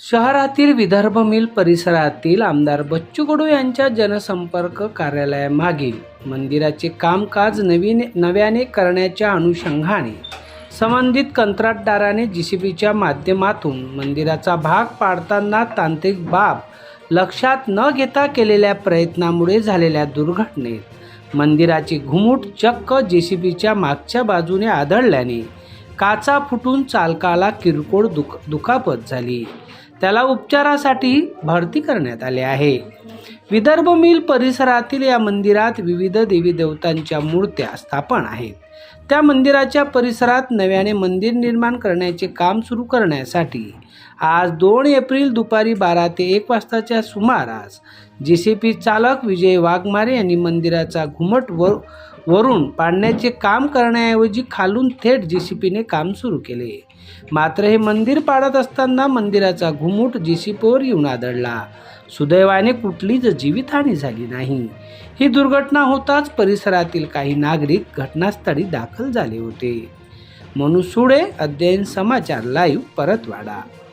शहरातील विदर्भ मिल परिसरातील आमदार बच्चू कडू यांच्या जनसंपर्क कार्यालयामागील मंदिराचे कामकाज नवीन नव्याने करण्याच्या अनुषंगाने संबंधित कंत्राटदाराने जीसीबीच्या माध्यमातून मंदिराचा भाग पाडताना तांत्रिक बाब लक्षात न घेता केलेल्या प्रयत्नामुळे झालेल्या दुर्घटनेत मंदिराची घुमूट चक्क जेसीबीच्या मागच्या बाजूने आदळल्याने काचा फुटून चालकाला किरकोळ दुख दुखापत झाली. त्याला उपचारासाठी भरती करण्यात आले आहे. विदर्भ मिल परिसरातील या मंदिरात विविध देवी देवतांच्या मूर्त्या स्थापन आहेत. त्या मंदिराच्या परिसरात नव्याने मंदिर निर्माण करण्याचे काम सुरू करण्यासाठी आज दोन एप्रिल दुपारी बारा ते एक वाजताच्या सुमारास जे सी पी चालक विजय वाघमारे यांनी मंदिराचा घुमट वर वरून पाडण्याचे काम करण्याऐवजी खालून थेट जे सी पीने काम सुरू केले. मात्र हे मंदिर पाडत असताना मंदिराचा घुमूट जे सी पीवर येऊन आदळला. सुदैवाने कुठलीच जीवितहानी झाली नाही. ही दुर्घटना होताच परिसरातील काही नागरिक घटनास्थळी दाखल झाले होते. मनू सुडे अध्ययन समाचार लाईव्ह परतवाडा.